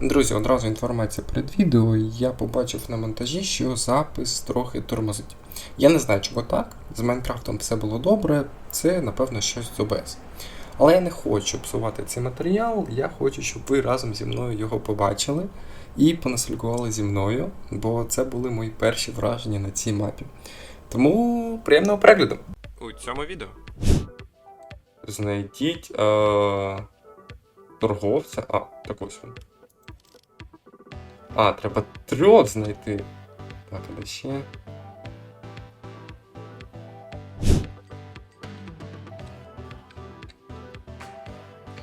Друзі, одразу інформація перед відео. Я побачив на монтажі, що запис трохи тормозить. Я не знаю, чого так. З Майнкрафтом все було добре, це напевно щось з OBS. Але я не хочу псувати цей матеріал, я хочу, щоб ви разом зі мною його побачили і понаслідкували зі мною, бо це були мої перші враження на цій мапі. Тому приємного перегляду! У цьому відео. Знайдіть е- торговця. А, так ось він. А, треба трьох знайти. Так, а де ще.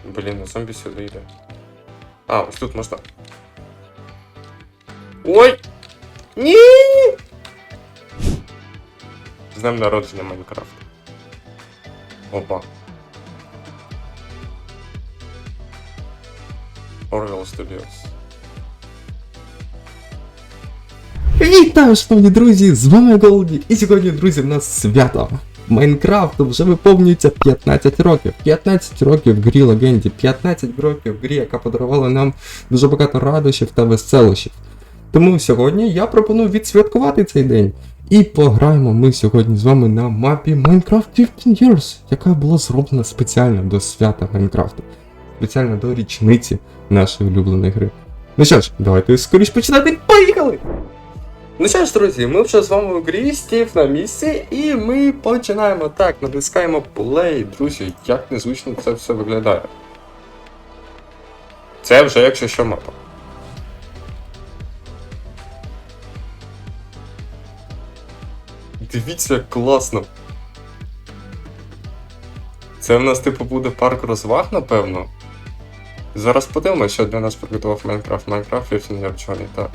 Блін, на зомбі сюди йде. А, ось тут можна. Ой! Ні! З днем народження Майнкрафт. Опа. Orwell Studios. Вітаю, шановні друзі! З вами Голді, і сьогодні, друзі, в нас свято. Майнкрафту вже виповнюється 15 років. 15 років в грі легенді, 15 років в грі, яка подарувала нам дуже багато радощів та веселощів. Тому сьогодні я пропоную відсвяткувати цей день. І пограємо ми сьогодні з вами на мапі Minecraft 15 Years, яка була зроблена спеціально до свята Майнкрафту. Спеціально до річниці нашої улюбленої гри. Ну що ж, давайте скоріш починати. Поїхали! Ну що ж, друзі, ми вже з вами в грі, стів на місці, і ми починаємо так, натискаємо play. Друзі, як незвично це все виглядає. Це вже якщо що мапа. Дивіться, як класно. Це в нас, типу, буде парк розваг, напевно. Зараз подивимося, що для нас приготував Майнкрафт. Майнкрафт 15 Year так.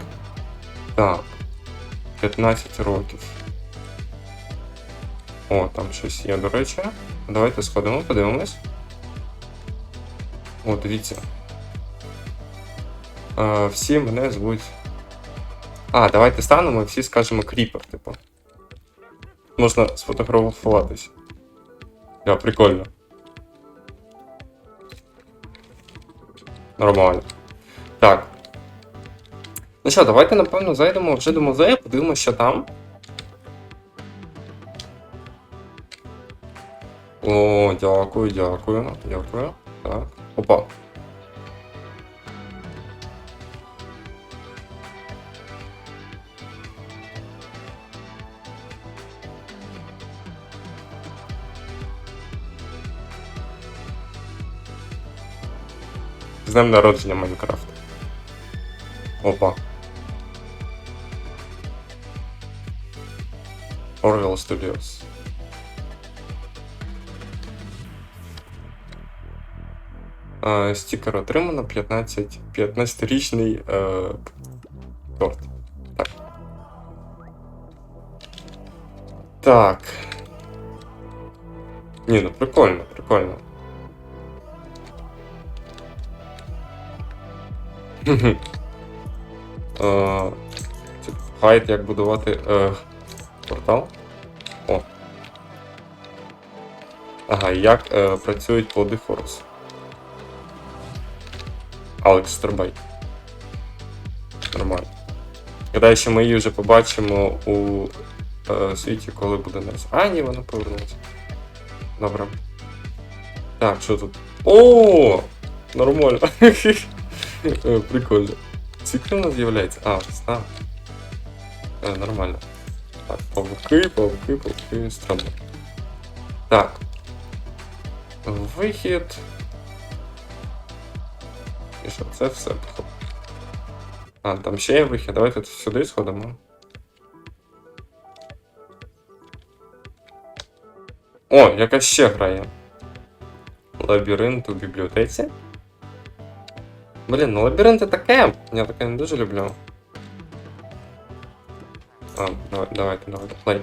Так. 15 років. О, там щось є, до речі. Давайте сходимо, подивимось. О, дивіться. Е, всі мене звуть. А, давайте станемо і всі скажемо кріпер, типу. Можна сфотографуватись. Я, прикольно. Нормально. Так. Ну що, давайте, напевно, зайдемо вже до музею, подивимося, що там. О, дякую, дякую, дякую. Так. Опа. З днем народження Майнкрафт. Опа. Orwell Studios. Е, Стікер отримано 15 15-річний е, торт. Так. Так. Ні, ну прикольно, прикольно. Хм-хм. Е, це Гайд, як будувати е, портал. Ага, як е, працюють плоди Форус. Алекс Стербай. Нормально. Гадаю, що ми її вже побачимо у е, світі, коли буде нас. А, ні, вона повернеться. Добре. Так, що тут? О! Нормально. Е, Прикольно. Нас з'являється? А, став. Е, нормально. Так, павуки, павуки, павуки, странно. Так. Вихід. І що, це все походу. А, там ще є вихід. Давайте сюди сходимо. О, яка ще грає. Лабіринт у бібліотеці. Блін, ну лабіринти таке. Я таке не дуже люблю. А, давай, давайте, давайте, плей.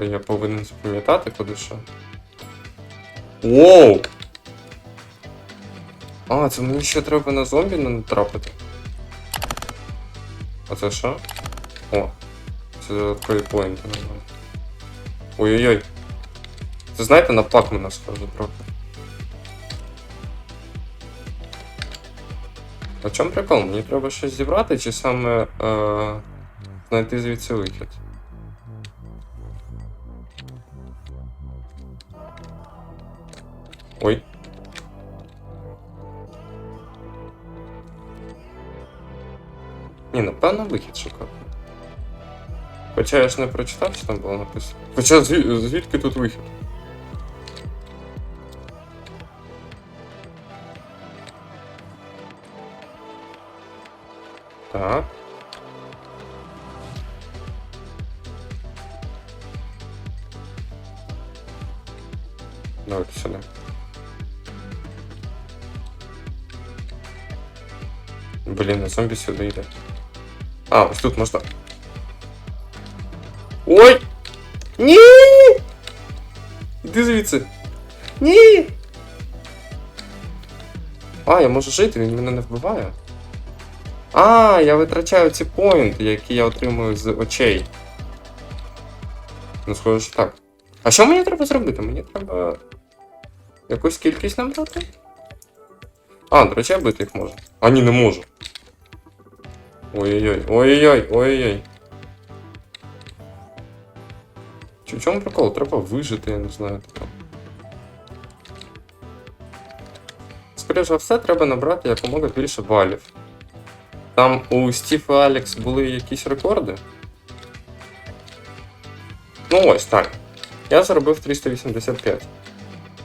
Я повинен запам'ятати, куди що. Воу! А, це мені ще треба на зомбі не натрапити. А це що? О, це додаткові поінти нормально. Ой-ой-ой. Це знаєте, на плак мене схоже трохи. А чому прикол? Мені треба щось зібрати, чи саме е, знайти звідси вихід? Ой. Ні, напевно, вихід шукати. Хоча я ж не прочитав, що там було написано. Хоча звідки тут вихід? Так. Зомбі сюди йде. А, ось тут можна. Ой! Ні! Іди звідси. Ні! А, я можу жити, він мене не вбиває. А, я витрачаю ці поінти, які я отримую з очей. Ну, схоже, що так. А що мені треба зробити? Мені треба. Якусь кількість набрати? А, до речі, я бити їх можу. А, ні, не можу. Ой-ой-ой, ой-ой-ой, ой-ой-ой. В чому прикол? Треба вижити, я не знаю. Типу. Скоріше за все, треба набрати якомога більше балів. Там у Стів і Алекс були якісь рекорди. Ну ось так. Я заробив 385.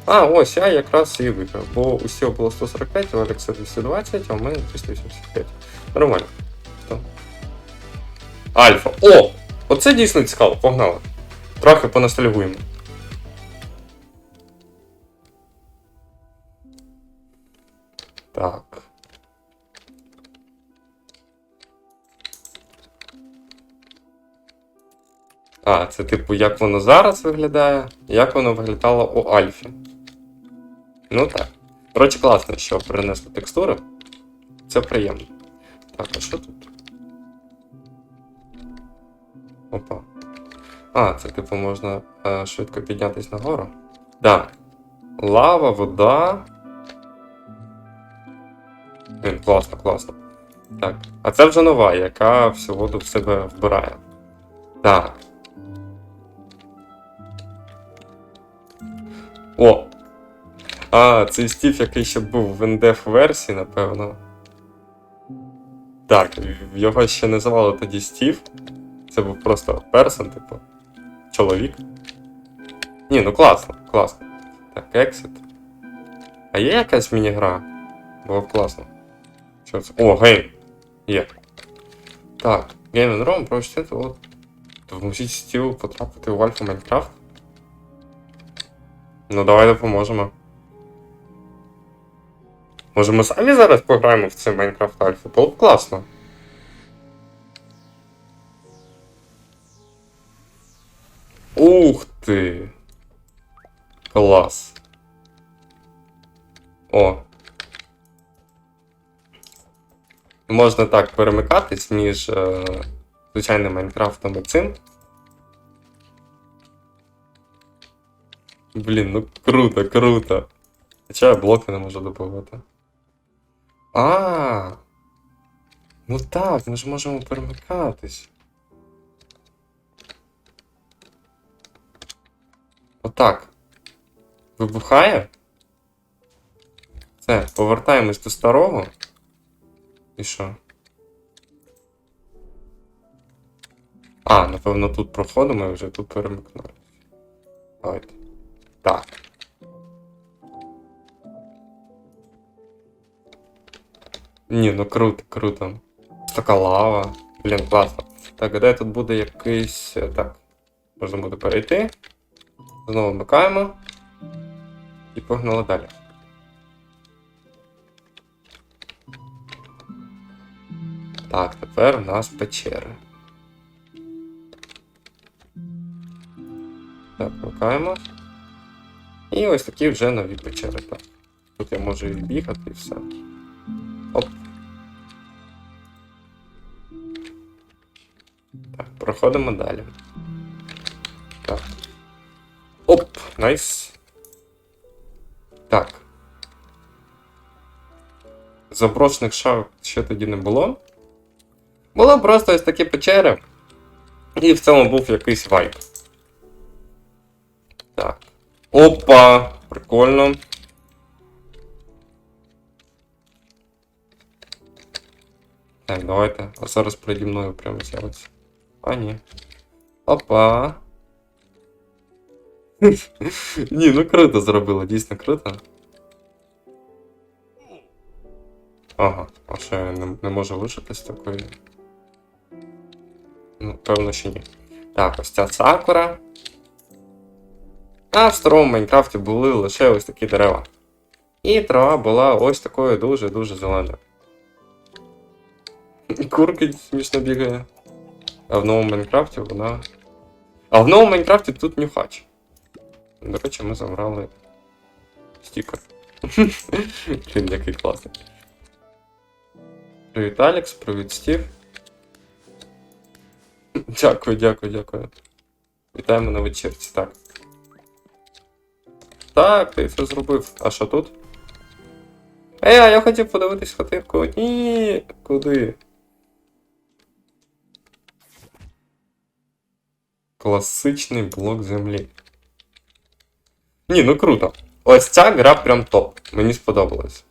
А, ось я якраз і виграв, бо у Стіва було 145, у Алекса 220, а у мене 385. Нормально. Альфа. О! Оце дійсно цікаво, погнали. Трохи поностальгуємо. Так. А, це типу, як воно зараз виглядає, як воно виглядало у Альфі. Ну так. Коротше, класно, що перенесли текстури. Це приємно. Так, а що тут? Опа. А, це типу можна е, швидко піднятися нагору. Так. Лава, вода. Блін, класно, класно. Так. А це вже нова, яка всю воду в себе вбирає. Так. О! А, це Стів, який ще був в NDF версії, напевно. Так, його ще не звали тоді Стів. Це був просто персон, типу. Чоловік. Ні, ну класно, класно. Так, exit. А є якась міні-гра? Було б класно. Що це? О, гейм. Є. Так, Game and Room, прочитати, от. Допоможіть Стіву потрапити в Альфа Майнкрафт. Ну, давай допоможемо. Може ми самі зараз пограємо в цей Майнкрафт Альфа? Було б класно. Ух ти! Клас. О. Можна так перемикатись між е, звичайним Майнкрафтом і цим. Блін, ну круто, круто. Хоча я блоки не можу добувати. А. Ну так, ми ж можемо перемикатись. Отак. Вибухає. Все, повертаємось до старого. І що? А, напевно, тут проходимо і вже тут перемикнули. Давайте. Так. Ні, ну круто, круто. Така лава. Блін, класно. Так, де тут буде якийсь. е, Так. Можна буде перейти. Знову вмикаємо. І погнали далі. Так, тепер у нас печери. Так, вмикаємо. І ось такі вже нові печери. Так. Тут я можу і бігати і все. Оп. Так, проходимо далі. найс. Так. Заброшених шах ще тоді не було. Було просто ось такі печери. І в цьому був якийсь вайб. Так. Опа! Прикольно. Так, давайте. А зараз переді мною прямо з'явиться. А, ні. Опа. Ні, ну круто зробили, дійсно круто. Ага, а що я не, не можу лишитись такої. Ну, певно, що ні. Так, ось ця сакура. А в старому Майнкрафті були лише ось такі дерева. І трава була ось такою дуже-дуже зеленою. Курка смішно бігає. А в новому Майнкрафті вона. А в новому Майнкрафті тут нюхач. До речі, ми забрали стікер. Блін, який класний. Привіт, Алекс, привіт, Стів. Дякую, дякую, дякую. Вітаємо на вечірці, так. Так, ти це зробив. А що тут? Ей, а я хотів подивитись хатинку. Ні, куди? Класичний блок землі. Ні, ну круто. Ось ця гра прям топ. Мені сподобалось.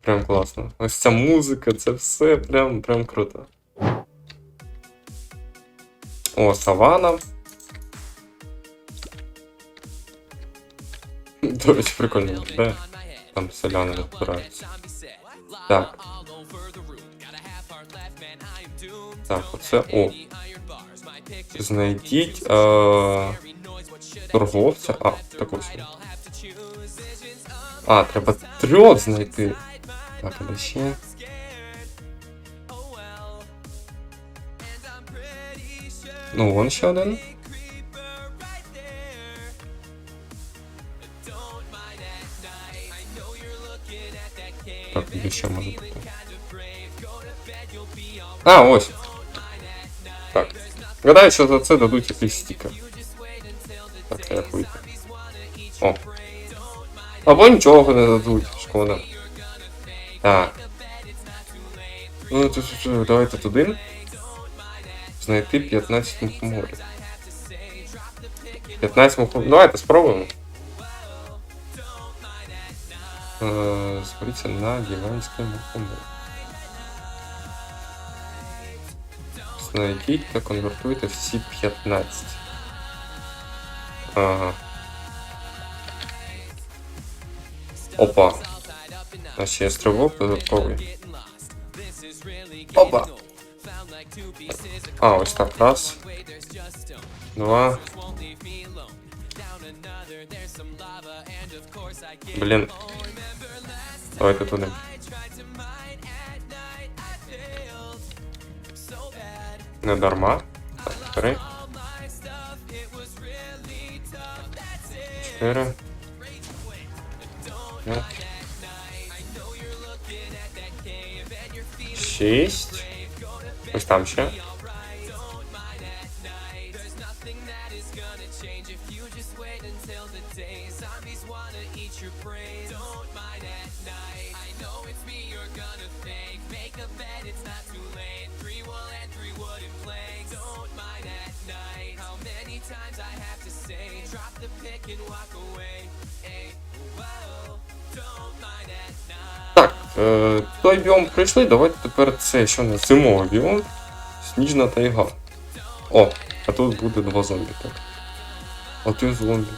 Прям класно. Ось ця музика, це все прям прям круто. О, савана. До речі, прикольно виглядає. Там селяни розбираються. Так. Так, оце. О. Знайдіть е, торговця. А, так ось. А, треба трьох знайти. Так, а ще. Ну, вон ще один. Так, де ще може? А, ось. Так. Гадаю, що за це дадуть якийсь стікер. Так, як вийти? О. Або нічого не дадуть, шкода. Так. Ну, тут, давайте туди. Знайти 15 мухоморів. 15 мухоморів. Давайте спробуємо. Е, Зберіться на гігантське мухомор. Знайдіть та конвертуйте всі 15. Ага. Опа. А ще є стрибок додатковий. Опа. А, ось так. Раз. Два. Блін. Давайте туди. Не дарма. Так, три. Чотири. П'ять. Шість. Ось там ще. Так, е, той біом пройшли, давайте тепер це, що не зимовий біом. Сніжна тайга. О, а тут буде два зомбі, так. А ти зомбі.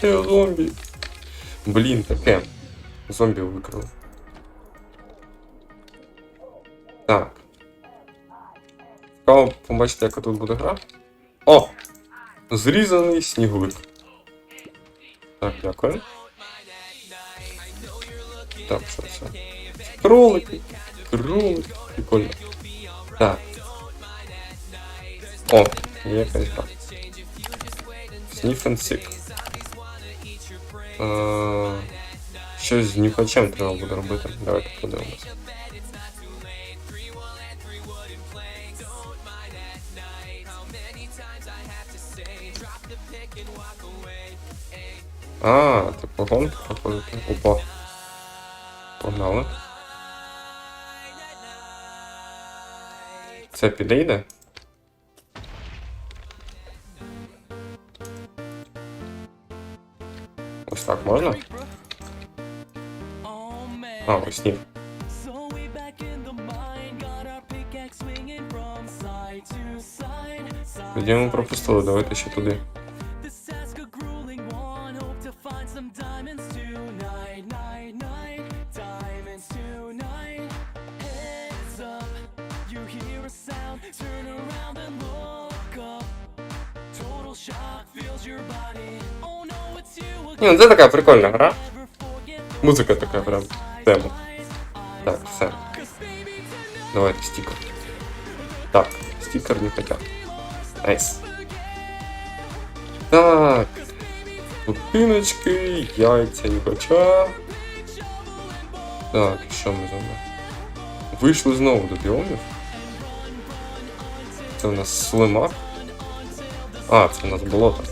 Ти зомбі. Блін, таке. Зомбі викрили. Так. Цікаво побачити, яка тут буде гра. О! Зрізаний сніговик. Так, дякую. Так, що це? Кролики. Кролики. Прикольно. Так. О, є якась гра. Sniff and Seek. Е, Щось з нюхачем треба буде робити. Давайте подивимось. А, ти погонки проходити. Опа. Погнали. Це підійде? Swinging from side to side. side Тоді ми пропустили, давайте ще туди. Ні, ну це така прикольна гра. Never forget Музика така прям eyes, Так, все. Давайте стікер. Так, стікер не хотят. Найс. Так. Будиночки, яйця нюхача. Так, що ми зробили? Вийшли знову до біомів. Це у нас слимак. А, це у нас болото.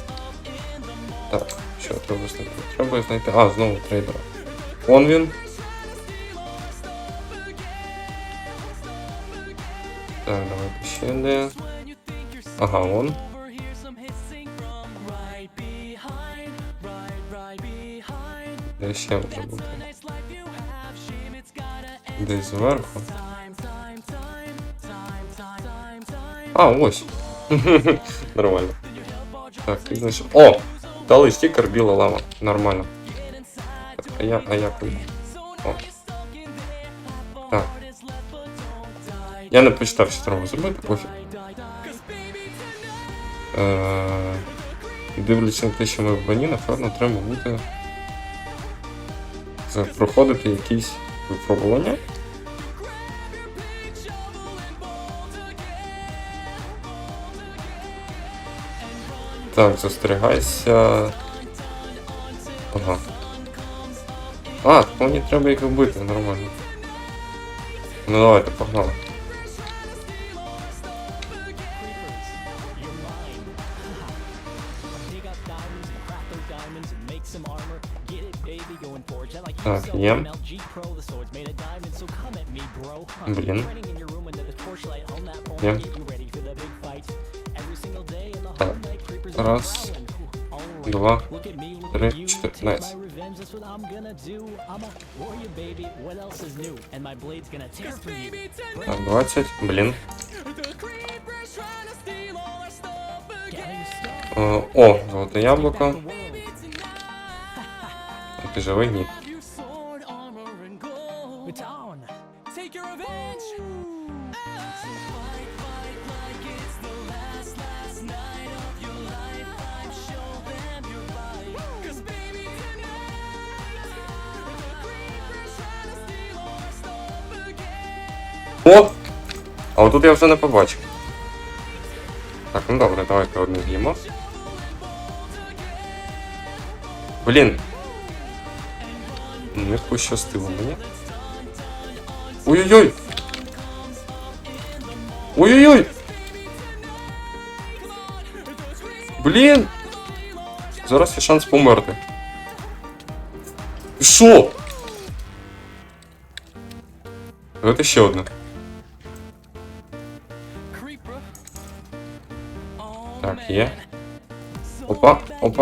Так, що треба знайти? Треба знайти. А, знову трейдера. Он він. Так, давайте ще де. Ага, он. Де ще може бути? Десь зверху. А, ось. Нормально. Так, знайшов. О! Дали стікер біла лава. Нормально. А я, а як він? О. Так. Я не почитав, що треба зробити, пофіг. Е, Дивлячись на те, що ми в бані, напевно, треба буде проходити якісь випробування. Так, застерігайся. Ага. А, так мені треба їх вбити, нормально. Ну давайте, погнали. Dig up diamonds, craft those diamonds, and make some armor. Get it, baby, going forge. I like Так, yourself, є. MLG Pro, the sword's made of diamonds, so come at me, bro. Huh. Блін. Running in your room under the torchlight, home that phone, Є. getting ready for the big fight. Every single day in the Так. Раз, два, три, чотири. Найс. Так, 20. Блін. Gather your stuff. Е, О, золоте world. Ти живий? Ні. О! А отут я вже не побачив. Так, ну добре, давайте одне з'їмо. Блін. Не пощастило мені. Ой-ой-ой! Ой-ой-ой! Блін! Зараз є шанс померти. Що? Давайте ще одне. One, hope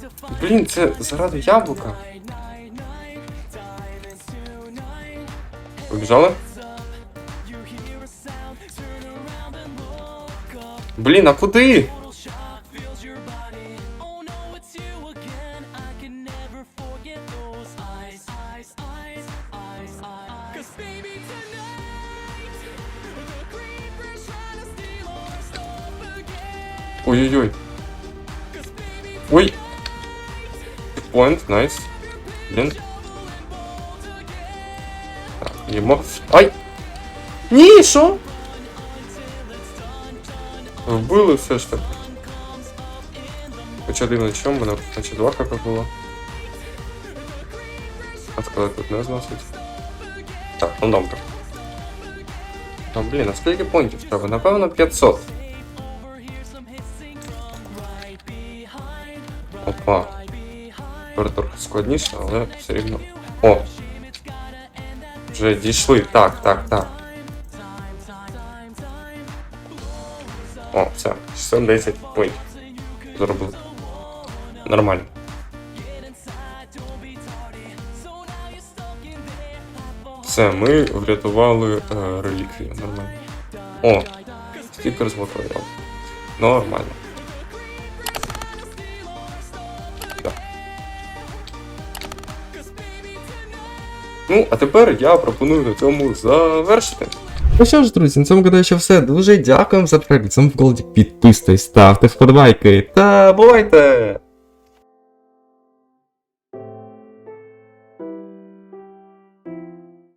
to find блін, це заради яблука. Побіжали? Блін, а куди? найс. Блін. Так, їмо. Ай! Ні, що? Вбили все ж таки. Хоча дивно, чому мене наче два хп було. А сказати тут не зносить. ну добре. Ну, блін, а скільки поінтів треба? Напевно 500. Складніше, але все рівно. О! Вже дійшли. Так, так, так. О, все, 610 поінтів. Зробили. Нормально. Все, ми врятували е, реліквію. Нормально. О, стікер з. Нормально. Ну, а тепер я пропоную на цьому завершити. Ну що ж, друзі, на цьому гадаю, що все. Дуже дякуємо за перегляд. В Голді. Підписуйтесь, ставте вподобайки та бувайте!